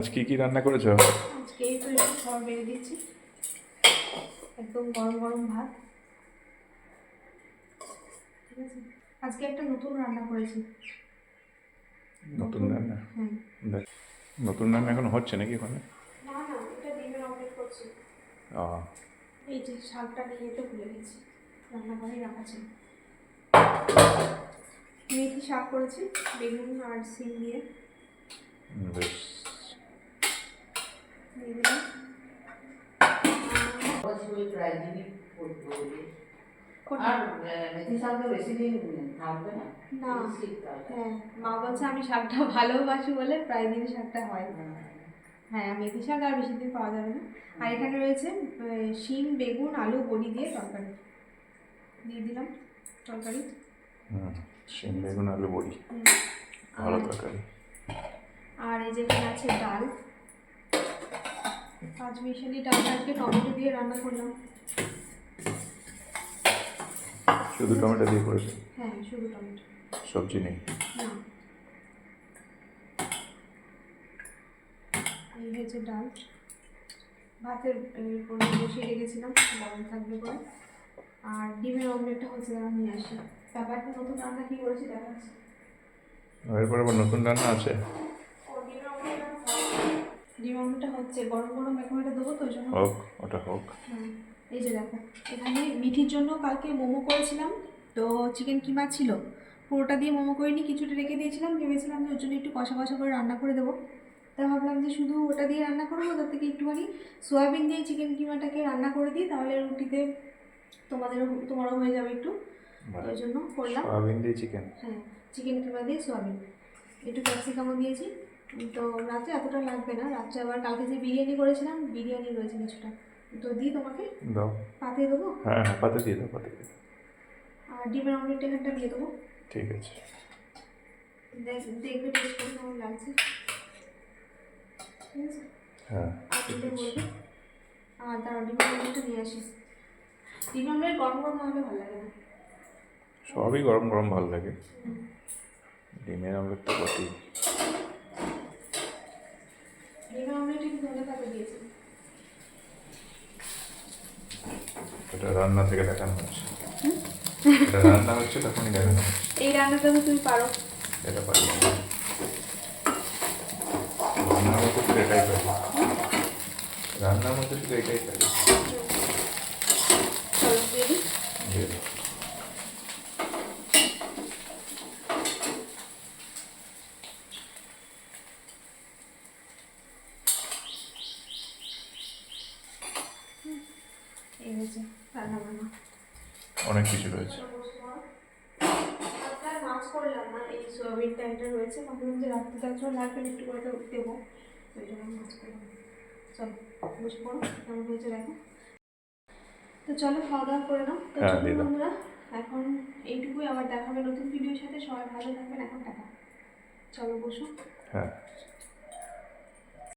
আজ কি কি রান্না করেছ? আজকে এই তো একটু খাবার বেড়ে দিচ্ছি। একদম গরম গরম ভাত। ঠিক আছে? আজকে একটা নতুন রান্না করেছি। নতুন রান্না? হ্যাঁ। নতুন রান্না এখন হচ্ছে নাকি ওখানে? না না এটা ডিমের অমলেট করছি। ও। এই যে শাকটা নিয়ে যেতে ভুলে গেছি রান্নাঘরে রাখা ছিল মেথি শাক করেছি বেগুন আর সিম দিয়ে। বেশ। দিয়ে দিলাম প্রায় দিনই? আর মেথি শাক তো বেশি দিন থাকবে না? না। এই হ্যাঁ মা বলছে আমি শাকটা ভালোবাসি বলে প্রায় দিন শাকটা হয়। হ্যাঁ মেথি শাক আর বেশি দিন পাওয়া যাবে না। আর এখানে রয়েছে শিম বেগুন আলু বড়ি দিয়ে তরকারি। দিয়ে দিলাম তরকারি। শিম বেগুন আলু বড়ি। ভালো আর- তরকারি। আর এই যে আছে ডাল। পাঁচ মিশালি ডালটাকে টমেটো দিয়ে রান্না করলাম। শুধু টমেটো দিয়ে করেছ? হ্যাঁ শুধু টমেটো। সবজি নেই? না। এই হয়েছে ডাল। ভাতের বসিয়ে রেখেছিলাম গরম থাকবে পরে। আর ডিমের অমলেটটা হচ্ছে দাঁড়া নিয়ে আসি। তারপর একটা নতুন রান্না কি করেছি দেখাচ্ছি। এরপর আবার নতুন রান্না আছে? ডিম অমলেটটা হচ্ছে গরম গরম এখন এটা দেবো তো ওই জন্য হোক ওটা হোক। এই যে দেখো এখানে মিঠির জন্য কালকে মোমো করেছিলাম তো চিকেন কিমা ছিল পুরোটা দিয়ে মোমো করিনি কিছুটা রেখে দিয়েছিলাম ভেবেছিলাম যে ওর জন্য একটু কষা কষা করে রান্না করে দেবো। তা ভাবলাম যে শুধু ওটা দিয়ে রান্না করব তার থেকে একটুখানি সয়াবিন দিয়ে চিকেন কিমাটাকে রান্না করে দিই তাহলে রুটিতে তোমাদেরও তোমারও হয়ে যাবে একটু। ওই জন্য করলাম। সয়াবিন দিয়ে চিকেন হ্যাঁ চিকেন কিমা দিয়ে সোয়াবিন। একটু ক্যাপসিকামও দিয়েছি। তো রাত্রে এতটা লাগবে না রাত্রে আবার কালকে যে বিরিয়ানি করেছিলাম বিরিয়ানি রয়েছে কিছুটা। তো দিই তোমাকে? দাও। পাতে দেবো? হ্যাঁ হ্যাঁ পাতে দিয়ে দাও পাতে আর ডিমের অমলেট এখানটা দিয়ে দেবো। ঠিক আছে। দেখ- দেখবে টেস্ট করে কেমন লাগছে। ঠিক আছে? হ্যাঁ আর দিতে বলবে? আর দাঁড়াও ডিমের অমলেটটা নিয়ে আসি। ডিমের অমলেট গরম গরম হলে ভালো লাগে না। সবই গরম গরম ভালো লাগে। ডিমের আমলেট তো বটেই ডিমের অমলেটে একটু ধনে পাতা দিয়েছি এটা রান্না থেকে দেখানো হচ্ছে। এটা রান্না হচ্ছে তখনই দেখানো হচ্ছে। এই রান্নাটা তো তুমি পারো। এটা পারি রান্নার মধ্যে শুধু এটাই পারি। রান্নার মধ্যে শুধু এটাই পারি। হয়েছে রান্না বান্না অনেক কিছু রয়েছে। মাছ করলাম না এই সোয়াবিনটা এটা রয়েছে ভাবলাম যে রাত্রে লাগবে একটু করে তো দেবো। ওই জন্য মাছ করলাম। চলো বসে পড়ো কেমন হয়েছে দেখো। তো চলো খাওয়া দাওয়া করে নাও। তো হ্যাঁ। বন্ধুরা এখন এইটুকুই আবার দেখা হবে নতুন ভিডিওর সাথে। সবাই ভালো থাকবেন এখন টাকা চলো বসো। হ্যাঁ।